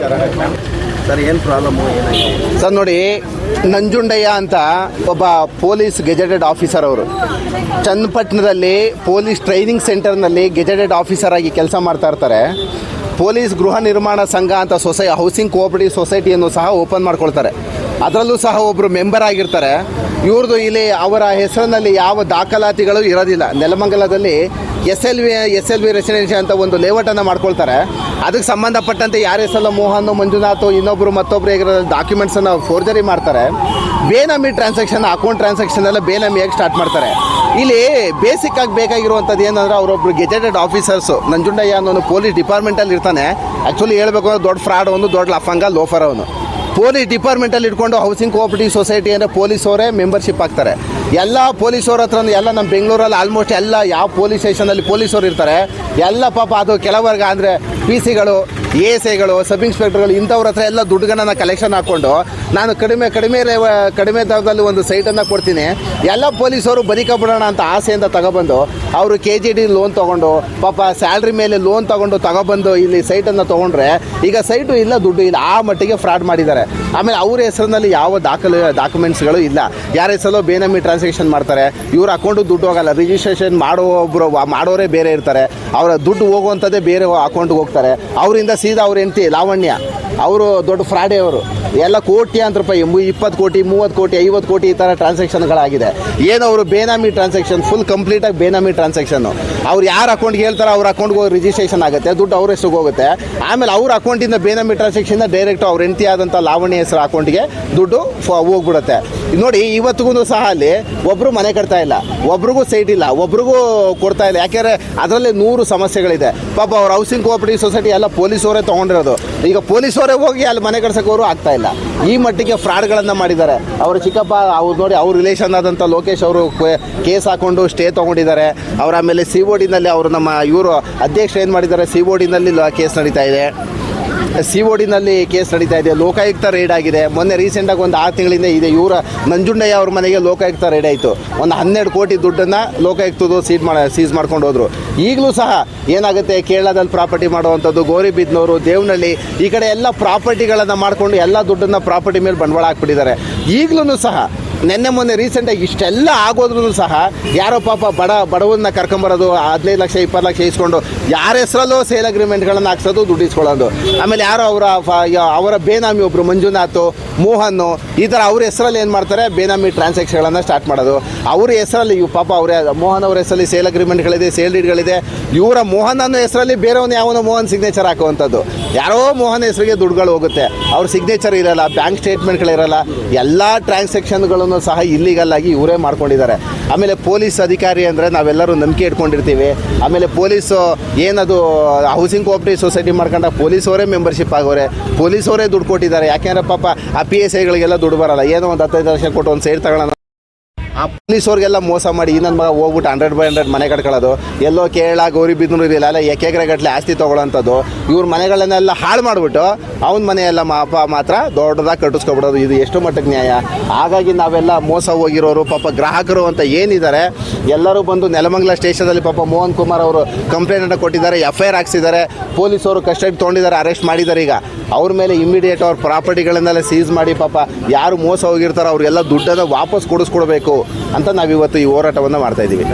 Sir, ಏನು problem sir, ನೋಡಿ, ನಂಜುಂಡಯ್ಯ ಅಂತ ಒಬ್ಬ ಪೊಲೀಸ್ ಗೆಜೆಟೆಡ್ ಆಫೀಸರ್ ಅವರು. ಚನ್ನಪಟ್ಟಣದಲ್ಲಿ ಪೊಲೀಸ್ ಟ್ರೈನಿಂಗ್ ಸೆಂಟರ್ನಲ್ಲಿ ಗೆಜೆಟೆಡ್ ಆಫೀಸರ್ ಆಗಿ ಕೆಲಸ ಮಾಡ್ತಾ ಇರ್ತಾರೆ. ಪೊಲೀಸ್ ಗೃಹ ನಿರ್ಮಾಣ ಸಂಘ ಅಂತ ಸೊಸೈ, ಹೌಸಿಂಗ್ ಕೋಆಪರೇಟಿವ್ ಸೊಸೈಟಿಯನ್ನು ಸಹ ಓಪನ್ ಮಾಡ್ಕೊಳ್ತಾರೆ. ಅದರಲ್ಲೂ ಸಹ ಒಬ್ಬರು ಮೆಂಬರ್ ಆಗಿರ್ತಾರೆ. ಇವ್ರದ್ದು ಇಲ್ಲಿ ಅವರ ಹೆಸರಿನಲ್ಲಿ ಯಾವ ದಾಖಲಾತಿಗಳು ಇರೋದಿಲ್ಲ. ನೆಲಮಂಗಲದಲ್ಲಿ S L V S L V residency ಅಂತ ಒಂದು ಲೇಔಟನ್ನು ಮಾಡ್ಕೊಳ್ತಾರೆ. ಅದಕ್ಕೆ ಸಂಬಂಧಪಟ್ಟಂತೆ ಯಾರ ಹೆಸರಲ್ಲ ಮೋಹನ್, ಮಂಜುನಾಥ್ ಇನ್ನೊಬ್ಬರು ಮತ್ತೊಬ್ಬರು ಹೇಗಿರೋ ಡಾಕ್ಯುಮೆಂಟ್ಸನ್ನು ಫೋರ್ಜರಿ ಮಾಡ್ತಾರೆ. ಬೇನಾಮಿ ಟ್ರಾನ್ಸಾಕ್ಷನ್ ಅಕೌಂಟ್ ಟ್ರಾನ್ಸಾಕ್ಷನ್ ಎಲ್ಲ ಬೇನಾಮಿಯಾಗಿ ಸ್ಟಾರ್ಟ್ ಮಾಡ್ತಾರೆ. ಇಲ್ಲಿ ಬೇಸಿಕ್ ಆಗಿ ಬೇಕಾಗಿರುವಂಥದ್ದು ಏನಂದ್ರೆ ಅವರೊಬ್ರು ಗೆಜೆಟೆಡ್ ಆಫೀಸರ್ಸು ನಂಜುಂಡಯ್ಯ ಅನ್ನೋನು ಪೊಲೀಸ್ ಡಿಪಾರ್ಟ್ಮೆಂಟಲ್ಲಿ ಇರ್ತಾನೆ. ಆ್ಯಕ್ಚುಲಿ ಹೇಳಬೇಕು ಅಂದ್ರೆ ದೊಡ್ಡ ಫ್ರಾಡ್ ಒಂದು ದೊಡ್ಡ ಲಫಂಗ, ಲೋಫರ್ ಅವನು. ಪೊಲೀಸ್ ಡಿಪಾರ್ಟ್ಮೆಂಟಲ್ಲಿ ಇಟ್ಕೊಂಡು ಹೌಸಿಂಗ್ ಕೋಆಪರೇಟಿವ್ ಸೊಸೈಟಿ ಅಂದ್ರೆ ಪೊಲೀಸ್ ಅವರೇ ಮೆಂಬರ್ಶಿಪ್ ಆಗ್ತಾರೆ ಎಲ್ಲ ಪೊಲೀಸವ್ರ ಹತ್ರ ಎಲ್ಲ ನಮ್ಮ ಬೆಂಗಳೂರಲ್ಲಿ ಆಲ್ಮೋಸ್ಟ್ ಎಲ್ಲ ಯಾವ ಪೊಲೀಸ್ ಸ್ಟೇಷನಲ್ಲಿ ಅವರು ಇರ್ತಾರೆ, ಎಲ್ಲ ಪಾಪ ಅದು ಕೆಲವರ್ಗ ಅಂದ್ರೆ ಪಿ ಸಿಗಳು ಎ ಎಸ್ ಐಗಳು ಸಬ್ ಇನ್ಸ್ಪೆಕ್ಟರ್ಗಳು ಇಂಥವ್ರ ಹತ್ರ ಎಲ್ಲ ದುಡ್ಡುಗಳನ್ನ ಕಲೆಕ್ಷನ್ ಹಾಕ್ಕೊಂಡು ನಾನು ಕಡಿಮೆ ಕಡಿಮೆ ರೇವ ಕಡಿಮೆ ದರದಲ್ಲಿ ಒಂದು ಸೈಟನ್ನು ಕೊಡ್ತೀನಿ. ಎಲ್ಲ ಪೊಲೀಸವರು ಬದುಕಬಿಡೋಣ ಅಂತ ಆಸೆಯಿಂದ ತಗೊಬಂದು, ಅವರು ಕೆ ಜಿ ಡಿ ಲೋನ್ ತೊಗೊಂಡು, ಪಾಪ ಸ್ಯಾಲ್ರಿ ಮೇಲೆ ಲೋನ್ ತೊಗೊಂಡು ತಗೊಬಂದು ಇಲ್ಲಿ ಸೈಟನ್ನು ತೊಗೊಂಡ್ರೆ, ಈಗ ಸೈಟು ಇಲ್ಲ, ದುಡ್ಡು ಇಲ್ಲ, ಆ ಮಟ್ಟಿಗೆ ಫ್ರಾಡ್ ಮಾಡಿದ್ದಾರೆ. ಆಮೇಲೆ ಅವ್ರ ಹೆಸರಿನಲ್ಲಿ ಯಾವ ದಾಖಲೆ ಡಾಕ್ಯುಮೆಂಟ್ಸ್ಗಳು ಇಲ್ಲ. ಯಾರ ಹೆಸರಲ್ಲೋ ಬೇನಮಿ ಟ್ರಾನ್ಸಾಕ್ಷನ್ ಮಾಡ್ತಾರೆ. ಇವ್ರ ಅಕೌಂಟು ದುಡ್ಡು ಹೋಗಲ್ಲ. ರಿಜಿಸ್ಟ್ರೇಷನ್ ಮಾಡೋ ಒಬ್ಬರು ಮಾಡೋರೇ ಬೇರೆ ಇರ್ತಾರೆ. ಅವರ ದುಡ್ಡು ಹೋಗುವಂಥದ್ದೇ ಬೇರೆ ಅಕೌಂಟ್ಗೆ ಹೋಗ್ತಾರೆ. ಅವರಿಂದ ಸೀದಾ ಅವ್ರ ಹೆಂಡತಿ ಲಾವಣ್ಯ? ಅವರು ದೊಡ್ಡ ಫ್ರಾಡೇ ಅವರು. ಎಲ್ಲ ಅಂತ ರೂಪಾಯಿ ಇಪ್ಪತ್ತು ಕೋಟಿ, ಮೂವತ್ತು ಕೋಟಿ, ಐವತ್ತು ಕೋಟಿ ಈ ಥರ ಟ್ರಾನ್ಸಾಕ್ಷನ್ಗಳಾಗಿದೆ ಏನು ಅವರು ಬೇನಾಮಿ ಟ್ರಾನ್ಸಾಕ್ಷನ್ ಫುಲ್ ಕಂಪ್ಲೀಟಾಗಿ ಬೇನಾಮಿ ಟ್ರಾನ್ಸಾಕ್ಷನ್ನು ಅವ್ರು ಯಾರು ಅಕೌಂಟ್ಗೆ ಹೇಳ್ತಾರೋ ಅವ್ರ ಅಕೌಂಟ್ಗೆ ಹೋಗಿ ರಿಜಿಸ್ಟ್ರೇಷನ್ ಆಗುತ್ತೆ, ದುಡ್ಡು ಅವ್ರ ಹೆಸರಿಗೆ ಹೋಗುತ್ತೆ. ಆಮೇಲೆ ಅವ್ರ ಅಕೌಂಟಿಂದ ಬೇನಾಮಿ ಟ್ರಾನ್ಸಾಕ್ಷನ್ ಡೈರೆಕ್ಟ್ ಅವ್ರ ಹೆಂಡತಿ ಆದಂಥ ಲಾವಣ್ಯ ಹೆಸರು ಅಕೌಂಟ್ಗೆ ದುಡ್ಡು ಹೋಗ್ಬಿಡುತ್ತೆ. ನೋಡಿ, ಇವತ್ತಿಗೂ ಸಹ ಅಲ್ಲಿ ಒಬ್ಬರು ಮನೆ ಕಟ್ತಾ ಇಲ್ಲ, ಒಬ್ರಿಗೂ ಸೈಟ್ ಇಲ್ಲ, ಒಬ್ರಿಗೂ ಕೊಡ್ತಾ ಇಲ್ಲ. ಯಾಕೆಂದರೆ ಅದರಲ್ಲಿ ನೂರು ಸಮಸ್ಯೆಗಳಿದೆ. ಪಾಪ ಅವ್ರ ಹೌಸಿಂಗ್ ಕೋಆಪರೇಟಿವ್ ಸೊಸೈಟಿ ಎಲ್ಲ ಪೊಲೀಸವರೇ ತೊಗೊಂಡಿರೋದು. ಈಗ ಪೊಲೀಸವರೇ ಹೋಗಿ ಅಲ್ಲಿ ಮನೆ ಕಟ್ಸೋಕೋರು ಆಗ್ತಾ ಇಲ್ಲ. ಈ ಮಟ್ಟಿಗೆ ಫ್ರಾಡ್ಗಳನ್ನು ಮಾಡಿದ್ದಾರೆ. ಅವ್ರ ಚಿಕ್ಕಪ್ಪ, ಅವ್ರು ನೋಡಿ, ಅವ್ರ ರಿಲೇಷನ್ ಆದಂಥ ಲೋಕೇಶ್ ಅವರು ಕೇಸ್ ಹಾಕೊಂಡು ಸ್ಟೇ ತೊಗೊಂಡಿದ್ದಾರೆ. ಅವರ ಆಮೇಲೆ ಸಿ ಓ ಡಿನಲ್ಲಿ ಅವರು ನಮ್ಮ ಇವರು ಅಧ್ಯಕ್ಷ ಏನು ಮಾಡಿದ್ದಾರೆ? ಸಿ ಓ ಡಿನಲ್ಲಿ ಕೇಸ್ ನಡೀತಾ ಇದೆ. ಸಿ ಡಿನಲ್ಲಿ ಕೇಸ್ ನಡೀತಾ ಇದೆ. ಲೋಕಾಯುಕ್ತ ರೇಡ್ ಆಗಿದೆ. ಮೊನ್ನೆ ರೀಸೆಂಟಾಗಿ ಒಂದು ಆರು ತಿಂಗಳಿಂದ ಇದೆ. ಇವರ ನಂಜುಂಡಯ್ಯ ಅವ್ರ ಮನೆಗೆ ಲೋಕಾಯುಕ್ತ ರೇಡ್ ಆಯಿತು. ಒಂದು ಹನ್ನೆರಡು ಕೋಟಿ ದುಡ್ಡನ್ನು ಲೋಕಾಯುಕ್ತದ್ದು ಸೀಟ್ ಮಾಡ ಸೀಸ್ ಮಾಡ್ಕೊಂಡು ಹೋದ್ರು. ಈಗಲೂ ಸಹ ಏನಾಗುತ್ತೆ? ಕೇರಳದಲ್ಲಿ ಪ್ರಾಪರ್ಟಿ ಮಾಡುವಂಥದ್ದು ಗೌರಿಬಿದ್ನೂರು ದೇವನಹಳ್ಳಿ, ಈ ಕಡೆ ಎಲ್ಲ ಪ್ರಾಪರ್ಟಿಗಳನ್ನು ಮಾಡಿಕೊಂಡು ಎಲ್ಲ ದುಡ್ಡನ್ನು ಪ್ರಾಪರ್ಟಿ ಮೇಲೆ ಬಂಡವಾಳ ಹಾಕ್ಬಿಟ್ಟಿದ್ದಾರೆ. ಈಗಲೂ ಸಹ ನಿನ್ನೆ ಮೊನ್ನೆ ರೀಸೆಂಟಾಗಿ ಇಷ್ಟೆಲ್ಲ ಆಗೋದ್ರೂ ಸಹ ಯಾರೋ ಪಾಪ ಬಡ ಬಡವನ್ನ ಕರ್ಕೊಂಬರೋದು, ಹದಿನೈದು ಲಕ್ಷ, ಇಪ್ಪತ್ತು ಲಕ್ಷ ಇಸ್ಕೊಂಡು ಯಾರ ಹೆಸರಲ್ಲೋ ಸೇಲ್ ಅಗ್ರಿಮೆಂಟ್ಗಳನ್ನು ಹಾಕ್ಸೋದು, ದುಡ್ಡು ಇಸ್ಕೊಳ್ಳೋದು. ಆಮೇಲೆ ಯಾರೋ ಅವರ ಅವರ ಬೇನಾಮಿ ಒಬ್ಬರು ಮಂಜುನಾಥ್ ಮೋಹನ್ ಈ ಥರ ಅವ್ರ ಹೆಸರಲ್ಲಿ ಏನು ಮಾಡ್ತಾರೆ, ಬೇನಾಮಿ ಟ್ರಾನ್ಸಾಕ್ಷನ್ಗಳನ್ನು ಸ್ಟಾರ್ಟ್ ಮಾಡೋದು. ಅವ್ರ ಹೆಸರಲ್ಲಿ ಇವ್ ಪಾಪ ಅವರೇ, ಮೋಹನ್ ಅವ್ರ ಹೆಸರಲ್ಲಿ ಸೇಲ್ ಅಗ್ರಿಮೆಂಟ್ಗಳಿದೆ ಸೇಲ್ ಡೀಡ್ಗಳಿದೆ ಇವರ ಮೋಹನ್ ಅನ್ನೋ ಹೆಸರಲ್ಲಿ ಬೇರೆಯವನು ಯಾವನೋ ಮೋಹನ್ ಸಿಗ್ನೇಚರ್ ಹಾಕುವಂಥದ್ದು. ಯಾರೋ ಮೋಹನ್ ಹೆಸರಿಗೆ ದುಡ್ಡುಗಳು ಹೋಗುತ್ತೆ. ಅವ್ರ ಸಿಗ್ನೇಚರ್ ಇರಲ್ಲ ಬ್ಯಾಂಕ್ ಸ್ಟೇಟ್ಮೆಂಟ್ಗಳಿರಲ್ಲ ಎಲ್ಲ ಟ್ರಾನ್ಸಾಕ್ಷನ್ಗಳನ್ನು ಸಹ ಇಲ್ಲಿಗಲ್ ಆಗಿ ಇವರೇ ಮಾಡ್ಕೊಂಡಿದ್ದಾರೆ. ಆಮೇಲೆ ಪೊಲೀಸ್ ಅಧಿಕಾರಿ ಅಂದರೆ ನಾವೆಲ್ಲರೂ ನಂಬಿಕೆ ಇಟ್ಕೊಂಡಿರ್ತೀವಿ. ಆಮೇಲೆ ಪೊಲೀಸು, ಏನದು ಹೌಸಿಂಗ್ ಕೋಆಪ್ರೇಟಿವ್ ಸೊಸೈಟಿ ಮಾಡ್ಕೊಂಡ ಪೊಲೀಸ್ ಅವರೇ ಮೆಂಬರ್ಶಿಪ್ ಆಗೋರೆ. ಪೊಲೀಸ್ ಅವರೇ ದುಡ್ಡು ಕೊಟ್ಟಿದ್ದಾರೆ. ಯಾಕೆಂದ್ರೆ ಪಾಪ ಆ ಪಿ ಎಸ್ ಐಗಳಿಗೆಲ್ಲ ದುಡ್ಡು ಬರಲ್ಲ. ಏನೋ ಒಂದು ಹತ್ತೈದು ಲಕ್ಷ ಕೊಟ್ಟು ಒಂದು ಸೈಡ್ ತಗೊಳ್ಳೋಣ ಆ ಪೊಲೀಸವ್ರಿಗೆಲ್ಲ ಮೋಸ ಮಾಡಿ ಇನ್ನೊಂದು ಮಗ ಹೋಗ್ಬಿಟ್ಟು ಹಂಡ್ರೆಡ್ ಬೈ ಹಂಡ್ರೆಡ್ ಮನೆ ಕಟ್ಕೊಳ್ಳೋದು. ಎಲ್ಲೋ ಕೇರಳ ಗೌರಿಬಿದ್ನೂರು ಇದಿಲ್ಲ ಅಲ್ಲ ಎಕರೆ ಗಟ್ಟಲೆ ಆಸ್ತಿ ತೊಗೊಳ್ಳೋಂಥದ್ದು ಇವ್ರ ಮನೆಗಳನ್ನೆಲ್ಲ ಹಾಳು ಮಾಡಿಬಿಟ್ಟು ಅವನ ಮನೆಯೆಲ್ಲ ಮಾ ಅಪ್ಪ ಮಾತ್ರ ದೊಡ್ಡದಾಗಿ ಕಟ್ಟಿಸ್ಕೊಬಿಡೋದು. ಇದು ಎಷ್ಟು ಮಟ್ಟಕ್ಕೆ ನ್ಯಾಯ. ಹಾಗಾಗಿ ನಾವೆಲ್ಲ ಮೋಸ ಹೋಗಿರೋರು, ಪಾಪ ಗ್ರಾಹಕರು ಅಂತ ಏನಿದ್ದಾರೆ ಎಲ್ಲರೂ ಬಂದು ನೆಲಮಂಗಲ ಸ್ಟೇಷನಲ್ಲಿ ಪಾಪ ಮೋಹನ್ ಕುಮಾರ್ ಅವರು ಕಂಪ್ಲೇಂಟನ್ನು ಕೊಟ್ಟಿದ್ದಾರೆ ಎಫ್ ಐ ಆರ್ ಹಾಕ್ಸಿದ್ದಾರೆ, ಪೊಲೀಸವರು ಕಸ್ಟಡಿ ತೊಗೊಂಡಿದ್ದಾರೆ ಅರೆಸ್ಟ್ ಮಾಡಿದ್ದಾರೆ ಈಗ. ಅವ್ರ ಮೇಲೆ ಇಮಿಡಿಯೇಟ್ ಅವ್ರ ಪ್ರಾಪರ್ಟಿಗಳನ್ನೆಲ್ಲ ಸೀಸ್ ಮಾಡಿ ಪಾಪ ಯಾರು ಮೋಸ ಹೋಗಿರ್ತಾರೋ ಅವ್ರಿಗೆಲ್ಲ ದುಡ್ಡನ್ನು ವಾಪಸ್ ಕೊಡಿಸ್ಕೊಡ್ಬೇಕು ಅಂತ ನಾವಿವತ್ತು ಈ ಹೋರಾಟವನ್ನು ಮಾಡ್ತಾ ಇದ್ದೀವಿ.